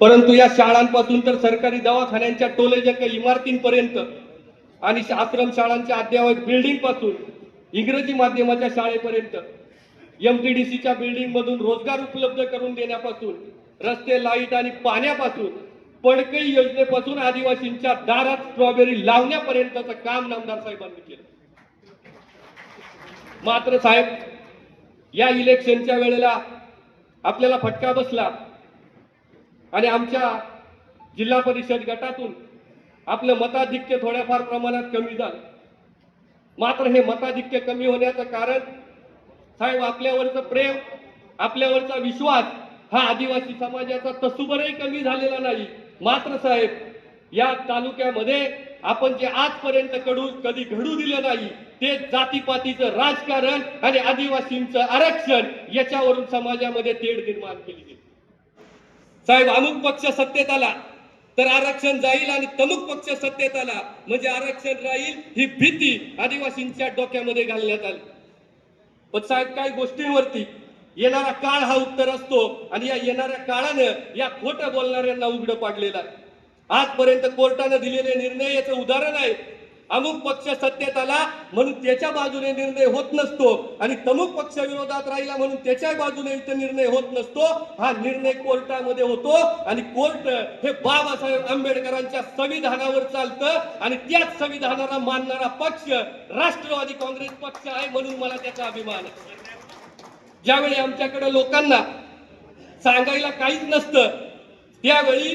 परंतु या शाळांपासून तर सरकारी दवाखान्यांच्या टोलेजक इमारतींपर्यंत आणि आश्रम शाळांच्या अद्ययावत बिल्डिंगपासून इंग्रजी माध्यमाच्या शाळेपर्यंत एम टी डी बिल्डिंग मधून रोजगार उपलब्ध करून देण्यापासून रस्ते लाइट आणि पाण्यापासून पडकई योजनेपासून आदिवासींच्या दारात स्ट्रॉबेरी लावण्यापर्यंतचं काम नामदार साहेबांनी केलं. मात्र साहेब या इलेक्शनच्या वेळेला आपल्याला फटका बसला. आणि आमच्या जिल्हा परिषद गटातून आपलं मताधिक्य थोड्याफार प्रमाणात कमी झालं. मात्र हे मताधिक्य कमी होण्याचं कारण साहेब आपल्यावरचं प्रेम आपल्यावरचा विश्वास हा आदिवासी समाजाचा तसुबरही कमी झालेला नाही. मात्र साहेब या तालुक्यामध्ये आपण जे आजपर्यंत कडू कधी घडू दिलं नाही ते जातीपातीचं राजकारण आणि आदिवासींचं आरक्षण याच्यावरून समाजामध्ये तेढ निर्माण केली गेली. साहेब अमुक पक्ष सत्तेत आला तर आरक्षण जाईल आणि तमुक पक्ष सत्तेत आला. म्हणजे आरक्षण राहील ही भीती आदिवासींच्या डोक्यामध्ये घालण्यात आली. पण साहेब काही गोष्टींवरती येणारा काळ हा उत्तर असतो आणि या येणाऱ्या काळानं या खोटं बोलणाऱ्यांना उघडं पाडलेलं आहे. आजपर्यंत कोर्टानं दिलेले निर्णय याचं उदाहरण आहे. अमुक पक्ष सत्तेत आला म्हणून त्याच्या बाजूने निर्णय होत नसतो. आणि तमुक पक्ष विरोधात राहिला म्हणून त्याच्या बाजूने इथं निर्णय होत नसतो. हा निर्णय कोर्टामध्ये होतो. आणि कोर्ट हे बाबासाहेब आंबेडकरांच्या संविधानावर चालतं. आणि त्याच संविधानाला मानणारा पक्ष राष्ट्रवादी काँग्रेस पक्ष आहे म्हणून मला त्याचा अभिमान आहे. ज्यावेळी आमच्याकडे लोकांना सांगायला काहीच नसतं त्यावेळी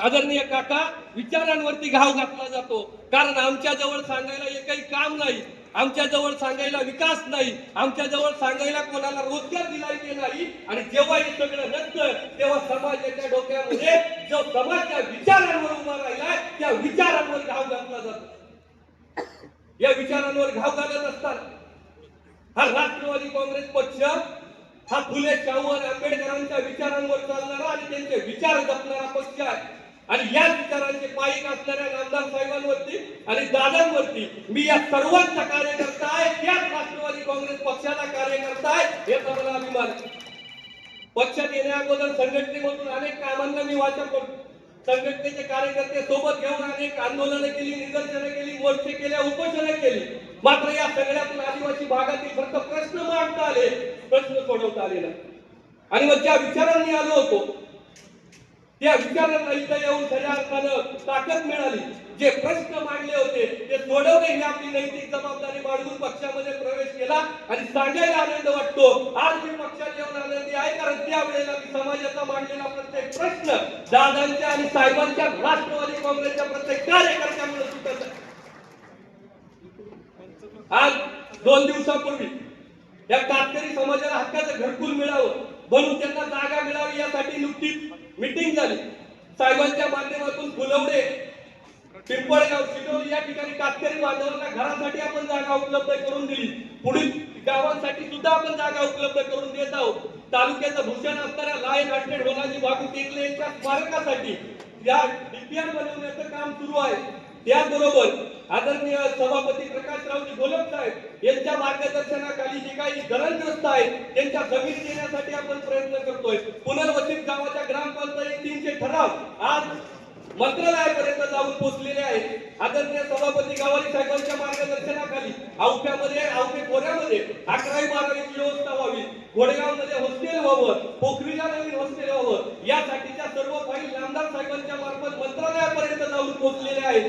आदरणीय काका विचारांवरती घाव घातला जातो. कारण आमच्या जवळ सांगायला एकही काम नाही आमच्या जवळ सांगायला विकास नाही आमच्या जवळ सांगायला कोणाला रोजगार दिला नाही. आणि जेव्हा हे सगळं नसतं तेव्हा समाजाच्या डोक्यामध्ये जो समाज त्या विचारांवर उभा राहिलाय त्या विचारांवर घाव घातला जातो. या विचारांवर घाव घालत असताना हा राष्ट्रवादी काँग्रेस पक्ष हा फुले शाहू आणि आंबेडकरांच्या विचारांवर चालणारा आणि त्यांचे विचार जपणारा पक्ष आहे. आणि या विचारांचे पायिक असणाऱ्या नामदार साहेबांवरती आणि दादांवरती मी या सर्वांचा कार्यकर्ता आहे याच राष्ट्रवादी काँग्रेस पक्षाचा कार्यकर्ता आहे याचा मला अभिमान पक्षात येण्या अगोदर संघटनेमधून अनेक कामांना मी वाचन करतो. संघटनेचे कार्यकर्ते सोबत घेऊन अनेक आंदोलनं केली निदर्शनं केली मोर्चे केले उपोषणं केली. मात्र या सगळ्यातून आदिवासी भागातील फक्त प्रश्न मांडता आले प्रश्न सोडवता आले नाही. आणि मग ज्या विचारांनी आलो होतो त्या विचारांना इथं येऊन खऱ्या अर्थानं ताकद मिळाली. जे प्रश्न मांडले होते ते सोडवणे ही आपली नैतिक जबाबदारी बाळगून पक्षामध्ये प्रवेश केला आणि सांगायला आनंद वाटतो. आज मी पक्षात येऊन आनंदी आहे कारण त्यावेळेला मी समाजाचा मांडलेला प्रत्येक प्रश्न दादांच्या आणि साहेबांच्या राष्ट्रवादी काँग्रेसच्या प्रत्येक कार्यकर्त्यामुळे सुटत आज दोन दिवसापूर्वी या कातकरी समाजाला हक्काचं घरकुल मिळावं. म्हणून त्यांना जागा मिळावी यासाठी नुकतीच मिटिंग झाली. साहेबांच्या माध्यमातून फुलवडे पिंपळगाव शिरोली या ठिकाणी कातकरी बांधवांना घरासाठी आपण जागा उपलब्ध करून दिली. पुढील गावांसाठी सुद्धा आपण जागा उपलब्ध करून देत आहोत. तालुक्याचं भूषण असणाऱ्या लायन हंड्रेड होणारी बाबू टेकले यांच्या स्मारकासाठी या डीपीआर बनवण्याचं काम सुरू आहे. त्याचबरोबर आदरणीय सभापती प्रकाशरावजी गोलप साहेब यांच्या मार्गदर्शनाखाली जे काही धरणग्रस्त आहेत त्यांच्या जमीन देण्यासाठी आपण प्रयत्न करतोय. पुनर्वसित गावाच्या ग्रामपंचायतींचे ठराव आज मंत्रालयापर्यंत जाऊन पोहोचलेले आहेत. आदरणीय सभापती गावाली साहेबांच्या मार्गदर्शनाखाली औफ्यामध्ये औफे खोऱ्यामध्ये अकरावी बारावीची व्यवस्था व्हावी. घोडेगावमध्ये हॉस्टेल व्हावं पोखरीला नवीन हॉस्टेल व्हावं यासाठीच्या सर्व फाईल नामदार साहेबांच्या मार्फत मंत्रालयापर्यंत जाऊन पोहोचलेले आहेत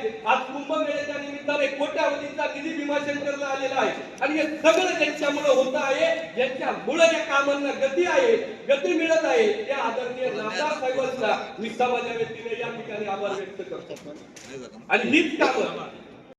आज कुंभमेळ्याच्या निमित्ताने कोट्यावधीचा निधी भीमाशंकरला आलेला आहे. आणि हे सगळं ज्यांच्यामुळे होत आहे ज्यांच्यामुळे या कामांना गती आहे गती मिळत आहे त्या आदरणीय नामदार साहेबांचा मी समाजा व्यक्तीने या ठिकाणी आभार व्यक्त करतो. आणि हीच कामं